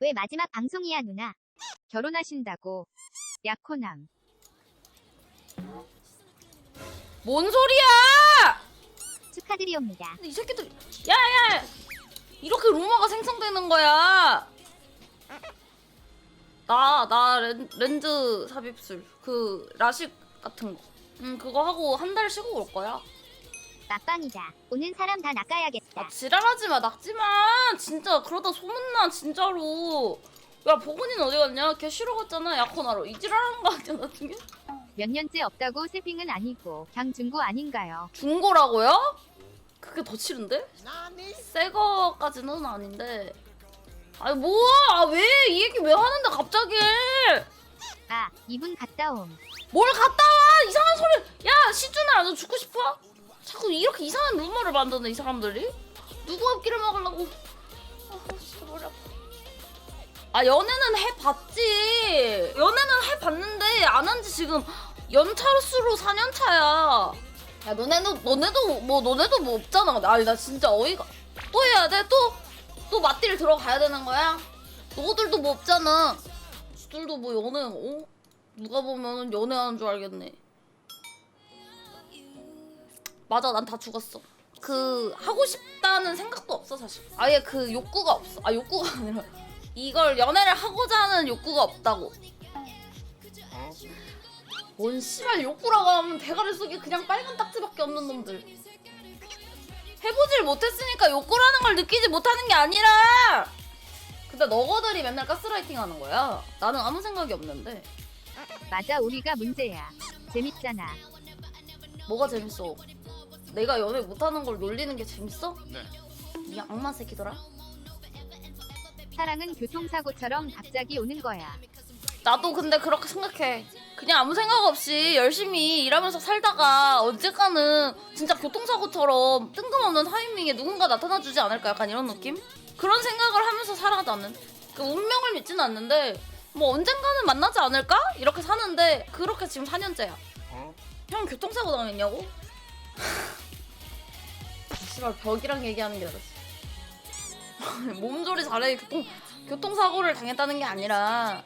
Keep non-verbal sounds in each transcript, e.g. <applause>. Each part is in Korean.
왜 마지막 방송이야 누나? 결혼하신다고. 약혼함. 뭔 소리야! 축하드리옵니다. 근데 이 새끼들 야야 이렇게 루머가 생성되는 거야. 나 나 렌즈 삽입술 그 라식 같은 거. 음 그거 하고 한 달 쉬고 올 거야. 막방이다. 오는 사람 다 낚아야겠다. 아 지랄하지 마 낙지 마. 진짜 그러다 소문나 진짜로. 야 보건이는 어디 갔냐? 걔 쉬러 갔잖아 약혼하러. 이 지랄하는 거 아니야 나중에? 몇 년째 없다고 세핑은 아니고 강 중고 아닌가요? 중고라고요? 그게 더 치른데? 새 거까지는 아닌데. 아니 뭐야? 왜 이 얘기 왜 하는데 갑자기? 아, 이분 갔다 옴. 뭘 갔다 와? 이상한 소리. 야 시준아 너 죽고 싶어? 자꾸 이렇게 이상한 루머를 만드네 이 사람들이. 누구 앞길을 막으려고? 아 진짜 머리 아파. 아 연애는 해봤지. 연애는 해봤는데 안 한 지 지금 연차수로 4년 차야. 야 너네도 너네도 뭐 너네도 뭐 없잖아. 아니 나 진짜 어이가. 또 해야 돼? 또? 또 맞딜 들어가야 되는 거야? 너희들도 뭐 없잖아. 지들도 뭐 연애 어? 누가 보면은 연애하는 줄 알겠네. 맞아, 난 다 죽었어. 그 하고 싶다는 생각도 없어 사실. 아예 그 욕구가 없어. 아 욕구가 아니라 <laughs> 이걸 연애를 하고자 하는 욕구가 없다고. 뭔 씨발 욕구라고 하면 대가리 속에 그냥 빨간 딱지밖에 없는 놈들. 해보질 못했으니까 욕구라는 걸 느끼지 못하는 게 아니라. 근데 너거들이 맨날 가스라이팅 하는 거야. 나는 아무 생각이 없는데. 맞아, 우리가 문제야. 재밌잖아. 뭐가 재밌어? 내가 연애 못하는 걸 놀리는 게 재밌어? 네. 이 악마 새끼더라. 사랑은 교통사고처럼 갑자기 오는 거야. 나도 근데 그렇게 생각해. 그냥 아무 생각 없이 열심히 일하면서 살다가 언젠가는 진짜 교통사고처럼 뜬금없는 타이밍에 누군가 나타나주지 않을까 약간 이런 느낌? 그런 생각을 하면서 살아가는. 그 운명을 믿지는 않는데 뭐 언젠가는 만나지 않을까? 이렇게 사는데 그렇게 지금 4년째야. 어? 형 교통사고 당했냐고? 씨발 벽이랑 얘기하는 게 알았어. <laughs> 몸조리 잘해 교통 교통사고를 당했다는 게 아니라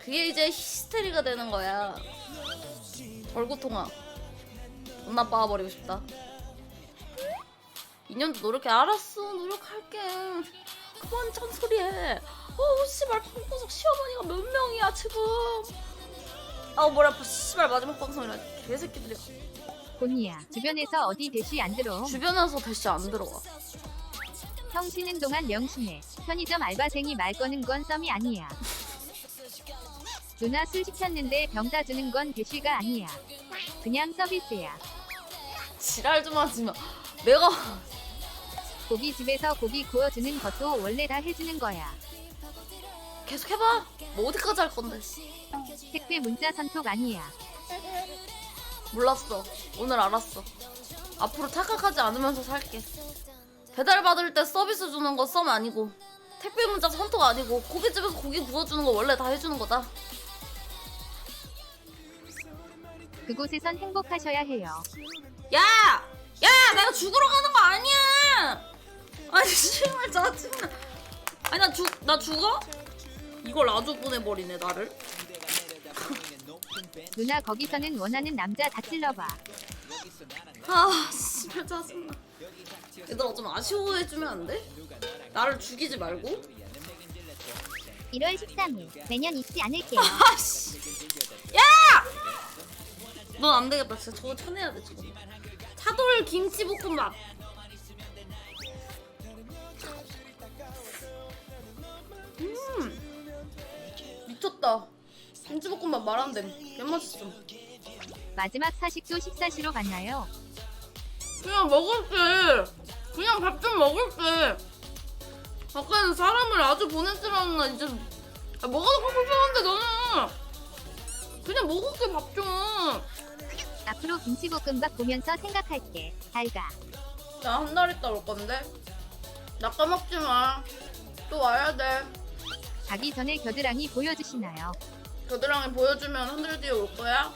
그게 이제 히스테리가 되는 거야. 절고통아. 엄마 빠버리고 싶다. 2년도 노력해. 알았어. 노력할게. 그만 잔소리해. 어우 씨발 방구석 시어머니가 몇 명이야 지금. 아우 아파. 씨발 마지막 방송이라 개새끼들이야. 본이야. 주변에서 어디 대시 안 들어. 주변에서 대시 안 들어가. 형 쉬는 동안 명심해. 편의점 알바생이 말 거는 건 썸이 아니야. 누나 술 시켰는데 병 따주는 건 대시가 아니야. 그냥 서비스야. 지랄 좀 하지 마. 내가 고깃집에서 고기 구워주는 것도 원래 다 해주는 거야. 계속 해봐. 뭐 어디까지 할 건데? 택배 문자 선톡 아니야. 몰랐어. 오늘 알았어. 앞으로 착각하지 않으면서 살게. 배달 받을 때 서비스 주는 거 썸 아니고 택배 문자 선톡 아니고 고깃집에서 고기 구워주는 거 원래 다 해주는 거다. 그곳에선 행복하셔야 해요. 야! 야! 내가 죽으러 가는 거 아니야! 아니 정말 짜증나. 아니 나 죽, 나 죽어? 이걸 아주 보내버리네 나를. 누나 거기서는 원하는 남자 다 찔러봐. 아, 씨발 짜증나. 얘들아 좀 아쉬워해주면 안 돼? 나를 죽이지 말고. 1월 13일 매년 잊지 않을게요. <laughs> 아씨. 야! 넌안 되겠다. 진짜 저거 쳐내야 돼 저거. 차돌 김치볶음밥. 음. 미쳤다. 김치볶음밥 말안 됨. 개맛있어. 마지막 사식도 식사시로 갔나요? 그냥 먹을게. 그냥 밥 좀 먹을게. 아까는 사람을 아주 보냈지만 나 이제 아, 더 불편한데 너는 그냥 먹을게 밥 좀. 앞으로 김치볶음밥 보면서 생각할게. 달가. 나한달 있다 올 건데. 나 까먹지 마. 또 와야 돼. 가기 전에 겨드랑이 보여주시나요? 겨드랑이 보여주면 한들 뒤에 올 거야?